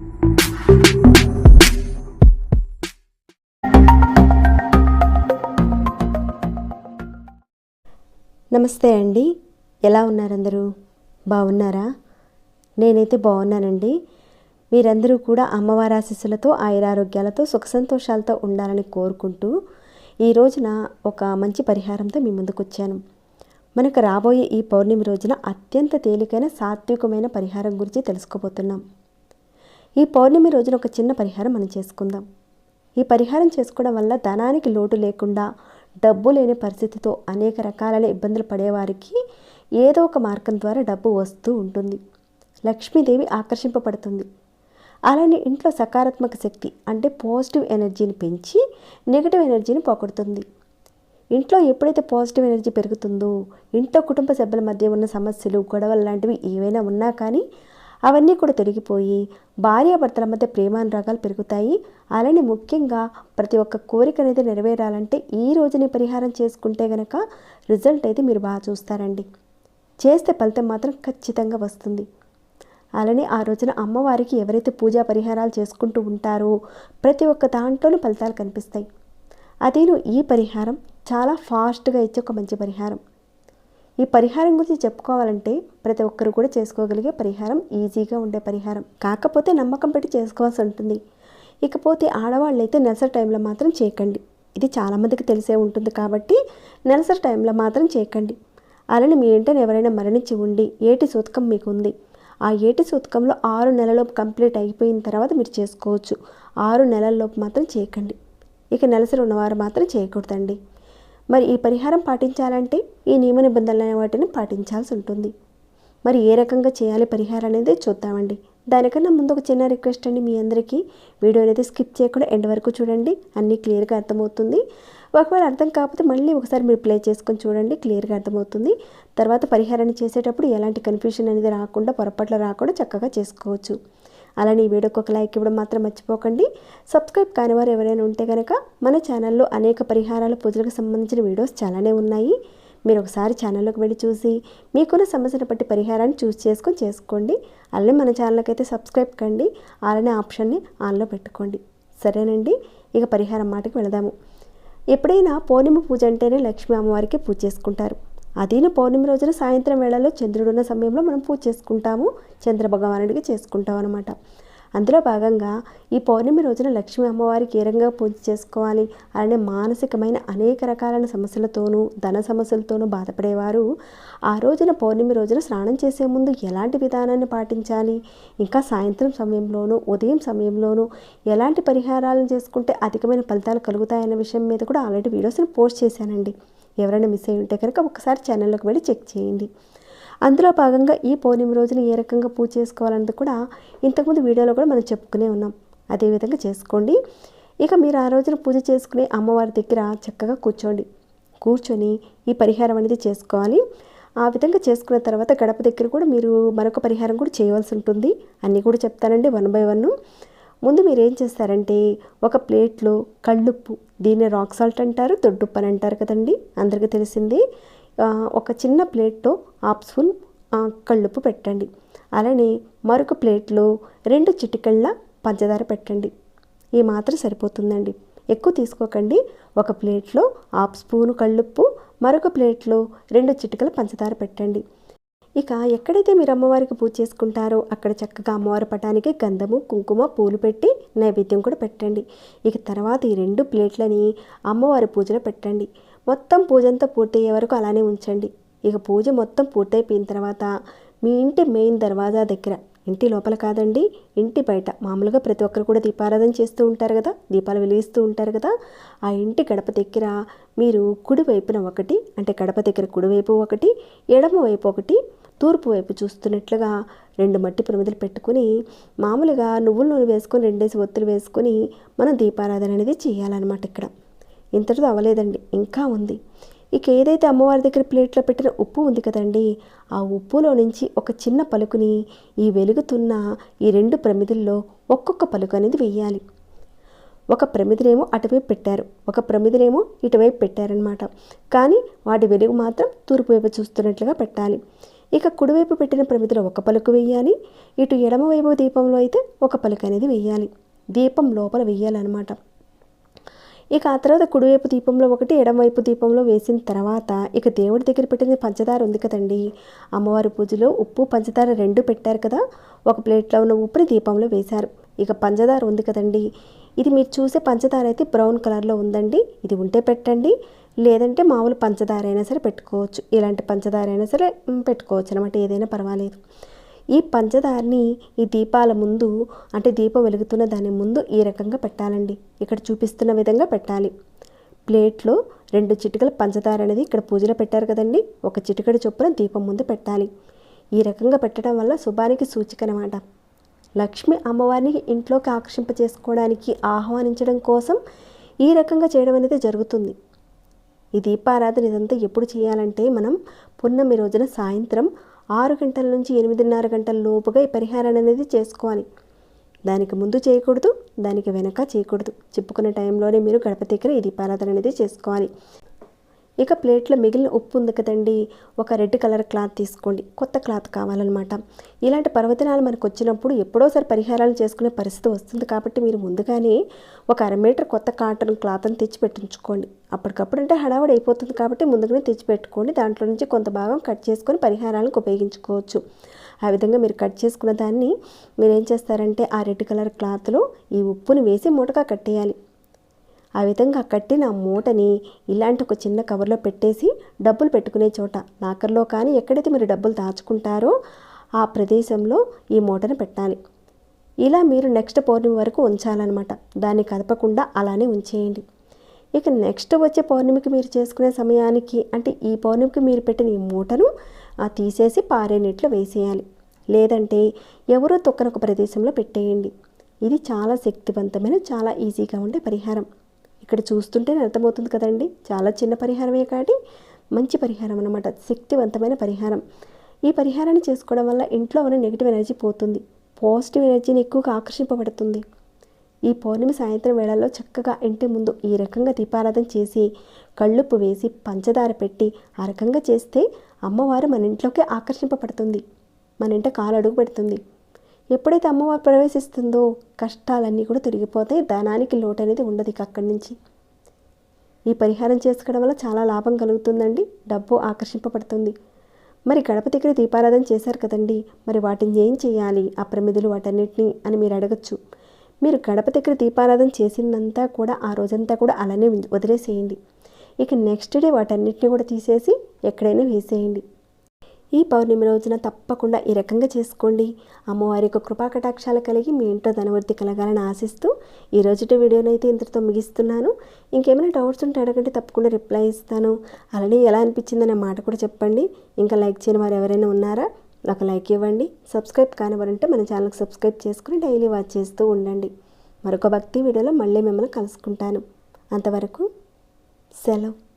నమస్తే అండి. ఎలా ఉన్నారందరూ? బాగున్నారా? నేనైతే బాగున్నానండి. మీరందరూ కూడా అమ్మవారి ఆశీస్సులతో ఆయురారోగ్యాలతో సుఖ సంతోషాలతో ఉండాలని కోరుకుంటూ ఈ రోజున ఒక మంచి పరిహారంతో మీ ముందుకు వచ్చాను మనకు రాబోయే ఈ పౌర్ణమి రోజున అత్యంత తేలికైన సాత్వికమైన పరిహారం గురించి తెలుసుకోబోతున్నాం. ఈ పౌర్ణమి రోజున ఒక చిన్న పరిహారం మనం చేసుకుందాం. ఈ పరిహారం చేసుకోవడం వల్ల ధనానికి లోటు లేకుండా డబ్బు లేని పరిస్థితితో అనేక రకాలైన ఇబ్బందులు పడేవారికి ఏదో ఒక మార్గం ద్వారా డబ్బు వస్తూ ఉంటుంది. లక్ష్మీదేవి ఆకర్షింపబడుతుంది. అలానే ఇంట్లో సకారాత్మక శక్తి అంటే పాజిటివ్ ఎనర్జీని పెంచి నెగిటివ్ ఎనర్జీని పోగొడుతుంది. ఇంట్లో ఎప్పుడైతే పాజిటివ్ ఎనర్జీ పెరుగుతుందో ఇంట్లో కుటుంబ సభ్యుల మధ్య ఉన్న సమస్యలు గొడవలు లాంటివి ఏవైనా ఉన్నా కానీ అవన్నీ కూడా తొలగిపోయి భార్యాభర్తల మధ్య ప్రేమానురాగాలు పెరుగుతాయి. అలానే ముఖ్యంగా ప్రతి ఒక్క కోరిక అనేది నెరవేరాలంటే ఈ రోజుని పరిహారం చేసుకుంటే గనక రిజల్ట్ అయితే మీరు బాగా చూస్తారండి. చేస్తే ఫలితం మాత్రం ఖచ్చితంగా వస్తుంది. అలానే ఆ రోజున అమ్మవారికి ఎవరైతే పూజా పరిహారాలు చేసుకుంటూ ఉంటారో ప్రతి ఒక్క దాంట్లోనూ ఫలితాలు కనిపిస్తాయి. అదేను ఈ పరిహారం చాలా ఫాస్ట్గా ఇచ్చే ఒక మంచి పరిహారం. ఈ పరిహారం గురించి చెప్పుకోవాలంటే ప్రతి ఒక్కరు కూడా చేసుకోగలిగే పరిహారం ఈజీగా ఉండే పరిహారం. కాకపోతే నమ్మకం పెట్టి చేసుకోవాల్సి ఉంటుంది. ఇకపోతే ఆడవాళ్ళు అయితే నెలసరి టైంలో మాత్రం చేయకండి. ఇది చాలామందికి తెలిసే ఉంటుంది కాబట్టి నెలసరి టైంలో మాత్రం చేయకండి. అలానే మీ ఇంటని ఎవరైనా మరణించి ఉండి ఏటి సూతకం మీకు ఉంది. ఆ ఏటి సూతకంలో ఆరు నెలలోపు కంప్లీట్ అయిపోయిన తర్వాత మీరు చేసుకోవచ్చు. ఆరు నెలల్లోపు మాత్రం చేయకండి. ఇక నెలసరి ఉన్నవారు మాత్రం చేయకూడదండి. మరి ఈ పరిహారం పాటించాలంటే ఈ నియమ నిబంధనలైన వాటిని పాటించాల్సి ఉంటుంది. మరి ఏ రకంగా చేయాలి పరిహారం అనేది చూద్దామండి. దానికన్నా ముందు ఒక చిన్న రిక్వెస్ట్ అండి మీ అందరికీ. వీడియో అనేది స్కిప్ చేయకుండా ఎండ్ వరకు చూడండి. అన్నీ క్లియర్గా అర్థమవుతుంది. ఒకవేళ అర్థం కాకపోతే మళ్ళీ ఒకసారి మీరు ప్లే చేసుకొని చూడండి. క్లియర్గా అర్థమవుతుంది. తర్వాత పరిహారాన్ని చేసేటప్పుడు ఎలాంటి కన్ఫ్యూషన్ అనేది రాకుండా పొరపాట్లు రాకుండా చక్కగా చేసుకోవచ్చు. అలానే ఈ వీడియోకి ఒక లైక్ ఇవ్వడం మాత్రం మర్చిపోకండి. సబ్స్క్రైబ్ కాని వారు ఎవరైనా ఉంటే కనుక మన ఛానల్లో అనేక పరిహారాల పూజలకు సంబంధించిన వీడియోస్ చాలానే ఉన్నాయి. మీరు ఒకసారి ఛానల్లోకి వెళ్ళి చూసి మీకున్న సమస్యను బట్టి పరిహారాన్ని చూస్ చేసుకొని చేసుకోండి. అలానే మన ఛానల్కి అయితే సబ్స్క్రైబ్ కండి. అలానే ఆప్షన్ని ఆన్లో పెట్టుకోండి. సరేనండి? ఇక పరిహారం మాటకి వెళదాము. ఎప్పుడైనా పౌర్ణిమ పూజ అంటేనే లక్ష్మీ అమ్మవారికి పూజ చేసుకుంటారు. అదీన పౌర్ణమి రోజున సాయంత్రం వేళలో చంద్రుడు ఉన్న సమయంలో మనం పూజ చేసుకుంటాము. చంద్ర భగవానుడికి చేసుకుంటాం అనమాట అందులో భాగంగా ఈ పౌర్ణమి రోజున లక్ష్మీ అమ్మవారికి ఏ రకంగా పూజ చేసుకోవాలి అలానే మానసికమైన అనేక రకాలైన సమస్యలతోనూ ధన సమస్యలతోనూ బాధపడేవారు. ఆ రోజున పౌర్ణమి రోజున స్నానం చేసే ముందు ఎలాంటి విధానాన్ని పాటించాలి? ఇంకా సాయంత్రం సమయంలోనూ ఉదయం సమయంలోనూ ఎలాంటి పరిహారాలను చేసుకుంటే అధికమైన ఫలితాలు కలుగుతాయన్న విషయం మీద కూడా ఆల్రెడీ వీడియోస్ని పోస్ట్ చేశానండి. ఎవరైనా మిస్ అయి ఉంటే కనుక ఒకసారి ఛానల్లోకి వెళ్ళి చెక్ చేయండి. అందులో భాగంగా ఈ పౌర్ణమి రోజున ఏ రకంగా పూజ చేసుకోవాలన్నది కూడా ఇంతకుముందు వీడియోలో కూడా మనం చెప్పుకునే ఉన్నాం. అదేవిధంగా చేసుకోండి. ఇక మీరు ఆ రోజున పూజ చేసుకునే అమ్మవారి దగ్గర చక్కగా కూర్చోండి. కూర్చొని ఈ పరిహారం అనేది చేసుకోవాలి. ఆ విధంగా చేసుకున్న తర్వాత గడప దగ్గర కూడా మీరు మరొక పరిహారం కూడా చేయవలసి ఉంటుంది. అన్నీ కూడా చెప్తానండి వన్ బై వన్. ముందు మీరు ఏం చేస్తారంటే ఒక ప్లేట్లో కళ్ళుప్పు దీన్ని రాక్ సాల్ట్ అంటారు దొడ్డుప్పు అని అంటారు కదండి అందరికీ తెలిసింది. ఒక చిన్న ప్లేట్లో హాఫ్ స్పూన్ కళ్ళుప్పు పెట్టండి. అలానే మరొక ప్లేట్లో రెండు చిటికళ్ళ పంచదార పెట్టండి. ఈ మాత్రం సరిపోతుందండి. ఎక్కువ తీసుకోకండి. ఒక ప్లేట్లో హాఫ్ స్పూను కళ్ళుప్పు మరొక ప్లేట్లో రెండు చిటికల పంచదార పెట్టండి. ఇక ఎక్కడైతే మీరు అమ్మవారికి పూజ చేసుకుంటారో అక్కడ చక్కగా అమ్మవారి పటానికి గంధము కుంకుమ పూలు పెట్టి నైవేద్యం కూడా పెట్టండి. ఇక తర్వాత ఈ రెండు ప్లేట్లని అమ్మవారి పూజలో పెట్టండి. మొత్తం పూజ అంతా పూర్తయ్యే వరకు అలానే ఉంచండి. ఇక పూజ మొత్తం పూర్తయిపోయిన తర్వాత మీ ఇంటి మెయిన్ దర్వాజా దగ్గర ఇంటి లోపల కాదండి ఇంటి బయట మామూలుగా ప్రతి ఒక్కరు కూడా దీపారాధన చేస్తూ ఉంటారు కదా దీపాలు వెలిగిస్తూ ఉంటారు కదా ఆ ఇంటి గడప దగ్గర మీరు కుడివైపున ఒకటి అంటే గడప దగ్గర కుడివైపు ఒకటి ఎడమ వైపు ఒకటి తూర్పు వైపు చూస్తున్నట్లుగా రెండు మట్టి ప్రమిదలు పెట్టుకుని మామూలుగా నువ్వుల నూనె వేసుకొని రెండేసి ఒత్తులు వేసుకొని మనం దీపారాధన అనేది చేయాలన్నమాట ఇక్కడ. ఇంతటితో అవ్వలేదండి ఇంకా ఉంది. ఇక ఏదైతే అమ్మవారి దగ్గర ప్లేట్లో పెట్టిన ఉప్పు ఉంది కదండి ఆ ఉప్పులో నుంచి ఒక చిన్న పలుకుని ఈ వెలుగుతున్న ఈ రెండు ప్రమిదుల్లో ఒక్కొక్క పలుకు అనేది వెయ్యాలి ఒక ప్రమిదినేమో అటువైపు పెట్టారు ఒక ప్రమిదినేమో ఇటువైపు పెట్టారనమాట కానీ వాటి వెలుగు మాత్రం తూర్పు వైపు చూస్తున్నట్లుగా పెట్టాలి. ఇక కుడివైపు పెట్టిన ప్రమిదిలో ఒక పలుకు వేయాలి ఇటు ఎడమవైపు దీపంలో అయితే ఒక పలుకు అనేది వేయాలి దీపం లోపల వేయాలన్నమాట ఇక ఆ తర్వాత కుడివైపు దీపంలో ఒకటి ఎడమవైపు దీపంలో వేసిన తర్వాత ఇక దేవుడి దగ్గర పెట్టిన పంచదార ఉంది కదండి. అమ్మవారి పూజలో ఉప్పు పంచదార రెండు పెట్టారు కదా. ఒక ప్లేట్లో ఉన్న ఉప్పుని దీపంలో వేశారు. ఇక పంచదార ఉంది కదండి. ఇది మీరు చూసే పంచదార అయితే బ్రౌన్ కలర్లో ఉందండి. ఇది ఉంటే పెట్టండి. లేదంటే మామూలు పంచదార అయినా సరే పెట్టుకోవచ్చు. ఇలాంటి పంచదార అయినా సరే పెట్టుకోవచ్చు అనమాట. ఏదైనా పర్వాలేదు. ఈ పంచదారని ఈ దీపాల ముందు అంటే దీపం వెలుగుతున్న దాని ముందు ఈ రకంగా పెట్టాలండి. ఇక్కడ చూపిస్తున్న విధంగా పెట్టాలి. ప్లేట్లో రెండు చిటికల పంచదార అనేది ఇక్కడ పూజలో పెట్టారు కదండి. ఒక చిటికడి చొప్పున దీపం ముందు పెట్టాలి. ఈ రకంగా పెట్టడం వల్ల శుభానికి సూచిక అనమాట. లక్ష్మి అమ్మవారిని ఇంట్లోకి ఆకర్షింప చేసుకోవడానికి ఆహ్వానించడం కోసం ఈ రకంగా చేయడం అనేది జరుగుతుంది. ఈ దీపారాధన ఇదంతా ఎప్పుడు చేయాలంటే మనం పున్నమి రోజున సాయంత్రం ఆరు గంటల నుంచి ఎనిమిదిన్నర గంటల లోపుగా ఈ పరిహారాన్ని అనేది చేసుకోవాలి. దానికి ముందు చేయకూడదు దానికి వెనక చేయకూడదు. చెప్పుకున్న టైంలోనే మీరు గడప దగ్గర ఈ దీపారాధన అనేది చేసుకోవాలి. ఇక ప్లేట్లో మిగిలిన ఉప్పు ఉంది కదండి. ఒక రెడ్ కలర్ క్లాత్ తీసుకోండి. కొత్త క్లాత్ కావాలన్నమాట. ఇలాంటి పర్వదినాలు మనకు వచ్చినప్పుడు ఎప్పుడోసారి పరిహారాలు చేసుకునే పరిస్థితి వస్తుంది కాబట్టి మీరు ముందుగానే ఒక అర మీటర్ కొత్త కాటన్ క్లాత్ని తెచ్చి పెట్టించుకోండి. అప్పటికప్పుడు అంటే హడావడి అయిపోతుంది కాబట్టి ముందుగానే తెచ్చిపెట్టుకోండి దాంట్లో నుంచి కొంత భాగం కట్ చేసుకొని పరిహారాలకు ఉపయోగించుకోవచ్చు. ఆ విధంగా మీరు కట్ చేసుకున్న దాన్ని మీరు ఏం చేస్తారంటే ఆ రెడ్ కలర్ క్లాత్లో ఈ ఉప్పుని వేసి మూటగా కట్టేయాలి. ఆ విధంగా కట్టిన మూటని ఇలాంటి ఒక చిన్న కవర్లో పెట్టేసి డబ్బులు పెట్టుకునే చోట లాకర్లో కానీ ఎక్కడైతే మీరు డబ్బులు దాచుకుంటారో ఆ ప్రదేశంలో ఈ మూటను పెట్టాలి. ఇలా మీరు నెక్స్ట్ పౌర్ణమి వరకు ఉంచాలన్నమాట. దాన్ని కదపకుండా అలానే ఉంచేయండి. ఇక నెక్స్ట్ వచ్చే పౌర్ణమికి మీరు చేసుకునే సమయానికి అంటే ఈ పౌర్ణమికి మీరు పెట్టిన ఈ మూటను ఆ తీసేసి పారే నీటిలో వేసేయాలి. లేదంటే ఎవరో తొక్కన ఒక ప్రదేశంలో పెట్టేయండి. ఇది చాలా శక్తివంతమైన చాలా ఈజీగా ఉండే పరిహారం. ఇక్కడ చూస్తుంటేనే అర్థమవుతుంది కదండి. చాలా చిన్న పరిహారమే కాబట్టి మంచి పరిహారం అనమాట శక్తివంతమైన పరిహారం. ఈ పరిహారాన్ని చేసుకోవడం వల్ల ఇంట్లో ఉన్న నెగిటివ్ ఎనర్జీ పోతుంది. పాజిటివ్ ఎనర్జీని ఎక్కువగా ఆకర్షింపబడుతుంది. ఈ పౌర్ణమి సాయంత్రం వేళల్లో చక్కగా ఇంటి ముందు ఈ రకంగా దీపారాధన చేసి కళ్ళుప్పు వేసి పంచదార పెట్టి ఆ రకంగా చేస్తే అమ్మవారు మన ఇంట్లోకి ఆకర్షింపబడుతుంది. మన ఇంట కాలు అడుగు పెడుతుంది. ఎప్పుడైతే అమ్మవారు ప్రవేశిస్తుందో కష్టాలన్నీ కూడా తొలగిపోతాయి ధనానికి లోటు అనేది ఉండదు ఇక అక్కడి నుంచి. ఈ పరిహారం చేసుకోవడం వల్ల చాలా లాభం కలుగుతుందండి డబ్బు ఆకర్షింపబడుతుంది. మరి గడప దగ్గర దీపారాధన చేశారు కదండి మరి వాటిని ఏం చేయాలి ఆ ప్రమిదులు వాటన్నిటిని అని మీరు అడగచ్చు. మీరు గడప దగ్గర దీపారాధన చేసినంతా కూడా ఆ రోజంతా కూడా అలానే వదిలేసేయండి. ఇక నెక్స్ట్ డే వాటన్నిటిని కూడా తీసేసి ఎక్కడైనా వేసేయండి. ఈ పౌర్ణమి రోజున తప్పకుండా ఈ రకంగా చేసుకోండి. అమ్మవారి యొక్క కృపాకటాక్షాలు కలిగి మీ ఇంట్లో ధనవృద్ధి కలగాలని ఆశిస్తూ ఈ రోజుటి వీడియోని అయితే ఇంతటితో ముగిస్తున్నాను. ఇంకేమైనా డౌట్స్ ఉంటే అడగండి తప్పకుండా రిప్లై ఇస్తాను. అలానే ఎలా అనిపించిందనే మాట కూడా చెప్పండి. ఇంకా లైక్ చేయని వారు ఎవరైనా ఉన్నారా? ఒక లైక్ ఇవ్వండి. సబ్స్క్రైబ్ కానివారంటే మన ఛానల్కి సబ్స్క్రైబ్ చేసుకుని డైలీ వాచ్ చేస్తూ ఉండండి. మరొక భక్తి వీడియోలో మళ్ళీ మిమ్మల్ని కలుసుకుంటాను. అంతవరకు సెలవు.